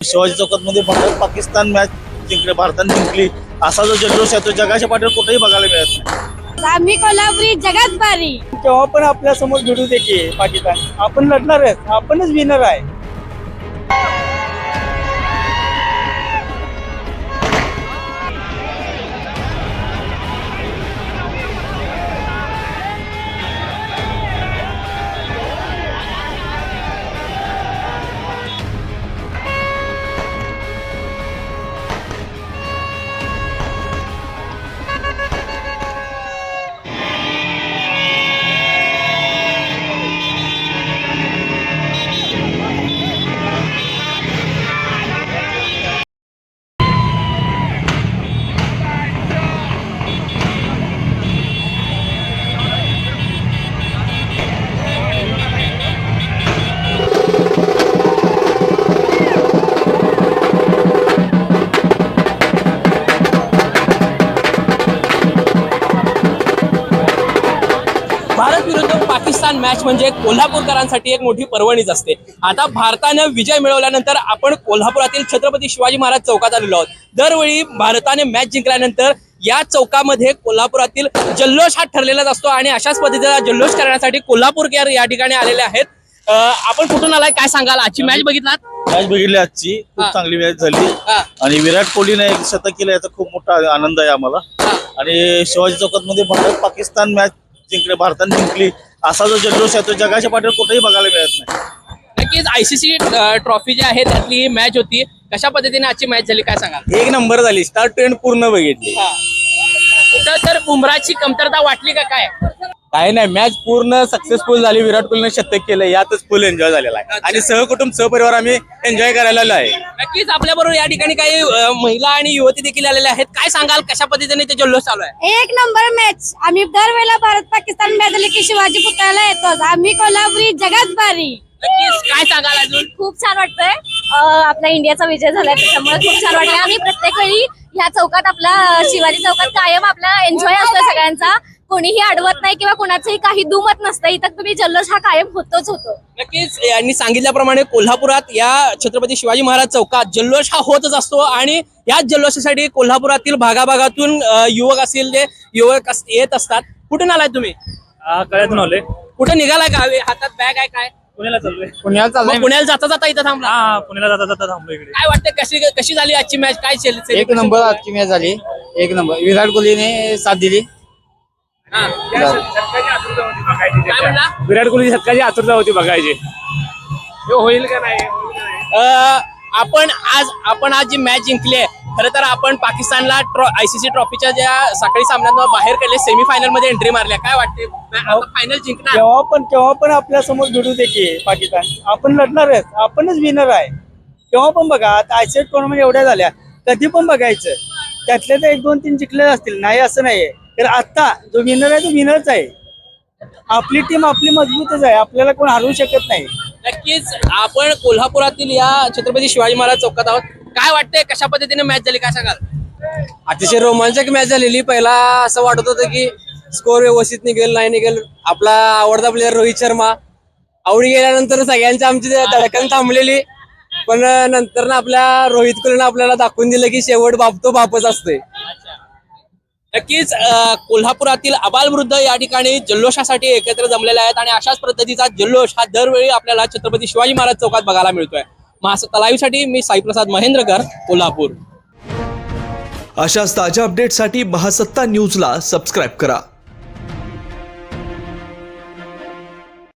शिवाजी चौकातमध्ये भारत पाकिस्तान मॅच जिंकले भारताने जिंकली. असा जो जल्लोष आहे तो जगाच्या पाठीवर कुठेही बघायला मिळत नाही. आम्ही कोल्हापुरी जगात भारी तेव्हा पण आपल्यासमोर भिडू दे की पाकिस्तान. आपण लढणार आहे आपणच विनर आहे. पाकिस्तान मॅच म्हणजे कोल्हापूरकरांसाठी एक मोठी पर्वणीच असते. आता भारतानं विजय मिळवल्यानंतर आपण कोल्हापुरातील छत्रपती शिवाजी महाराज चौकात आलेलो आहोत. दरवेळी भारताने मॅच जिंकल्यानंतर या चौकामध्ये कोल्हापुरातील जल्लोष हा ठरलेलाच असतो आणि अशाच पद्धतीचा जल्लोष करण्यासाठी कोल्हापूरकर या ठिकाणी आलेले आहेत. आपण कुठून आलाय? काय सांगाल? आजची मॅच बघितलात? मॅच बघितली आजची. खूप. चांगली मॅच झाली. आणि विराट कोहलीने एक शतक केलं याचा खूप मोठा आनंद आहे आम्हाला. आणि शिवाजी चौकातमध्ये भारत पाकिस्तान मॅच जिंकले भारताने जिंकली. असा जो जल्लोष आहे तो जगाच्या पाठीवर कुठेही बघायला मिळत नाही. नक्कीच आयसीसी ट्रॉफी जी आहे त्यातली मॅच होती. कशा पद्धतीने आजची मॅच झाली काय सांगाल? एक नंबर झाली. स्टार ट्रेंड पूर्ण बघितली. तर बुमराची कमतरता वाटली का काय? काय नाही मॅच पूर्ण सक्सेसफुल झाली. विराट कोहलीने शतक केलं यातच फुल एन्जॉय झालेला आहे. आणि सहकुटुंब सहपरिवार आम्ही एन्जॉय करायला आलो आहे. नक्कीच आपल्या बरोबर या ठिकाणी काही अं, महिला आणि युवती देखील आलेल्या आहेत. काय सांगाल कशा पद्धतीने ते जल्लोष चालू आहे? एक नंबर मॅच आम्ही दरवेळेला भारत पाकिस्तान मॅच झाली की शिवाजी पुतळ्याला येतोच. आम्ही कोल्हापुरी जगात भारी नक्कीच काय सांगाल अजून? खूप छान वाटतंय. अं, आपला इंडियाचा विजय झालाय त्याच्यामुळे खूप छान वाटतंय. आम्ही प्रत्येक वेळी ह्या चौकात आपला अं, शिवाजी चौकात कायम आपला एन्जॉय असतो सगळ्यांचा. कोणीही अडवत नाही किंवा कुणाचंही काही दुमत नसतं. इथं तुम्ही जल्लोष हा कायम होतोच होतो. नक्कीच यांनी सांगितल्याप्रमाणे कोल्हापुरात या छत्रपती शिवाजी महाराज चौकात जल्लोष हा होतच असतो आणि याच जल्लोषासाठी कोल्हापुरातील भागाभागातून युवक असतील ते युवक अस- येत असतात. कुठून आलाय तुम्ही? कळ्यातून आलोय कुठे निघालाय गावी हातात बॅग आहे काय? पुण्याला चाललोय. पुण्याला मग पुण्याला जाता जाता इथं थांबला. हा पुण्याला जाता जाता थांबलो इकडे. काय वाटतं कशी कशी झाली आजची मॅच काय celebration एक नंबर केलं? आजची मॅच झाली. एक नंबर. विराट कोहलीने साथ दिली. विराट कोहली शतकाची आतुरता होती बघायची होईल का नाही? अ, आपण आज आपण आज जी मॅच जिंकली आहे खरं तर आपण पाकिस्तानला आयसीसी ट्रॉफीच्या ज्या सकाळी सामन्यात बाहेर काढले सेमीफायनलमध्ये एंट्री मारल्या. काय वाटते फायनल जिंकणार. तेव्हा पण तेव्हा पण आपल्यासमोर भिडू दे की पाकिस्तान. आपण लढणार आहे आपणच विनर आहे. तेव्हा पण बघा आता आयसीएस टुर्नामेंट एवढ्या झाल्या. कधी पण बघायचं. त्यातले तर एक दोन तीन जिंकले असतील. नाही असं नाहीये. तर आता जो विनर आहे तो विनरच आहे. आपली टीम आपली मजबूतच आहे. आपल्याला कोण हरवू शकत नाही. नक्कीच. आपण कोल्हापुरातील या छत्रपती शिवाजी महाराज चौकात आहोत. काय वाटतंय कशा पद्धतीने मॅच झाली काय सांगाल? अतिशय रोमांचक मॅच झालेली. पहिला असं वाटत होतं की स्कोर व्यवस्थित निघेल नाही निघेल. आपला आवडता प्लेअर रोहित शर्मा. आवडी गेल्यानंतर सगळ्यांची आमची धडकन थांबलेली. पण नंतर ना आपल्या रोहित कोहलीनं आपल्याला दाखवून दिलं की शेवट बाप तो बापच असतोय. नक्कीच कोल्हापुरातील आबालवृद्ध या ठिकाणी जल्लोषासाठी एकत्र जमलेले आहेत आणि अशाच पद्धतीचा जल्लोष हा दरवेळी आपल्याला छत्रपती शिवाजी महाराज चौकात बघायला मिळतोय. महास तलावीसाठी मी साईप्रसाद महेंद्रकर कोल्हापूर. अशाच ताज्या अपडेटसाठी महासत्ता न्यूजला सबस्क्राईब करा.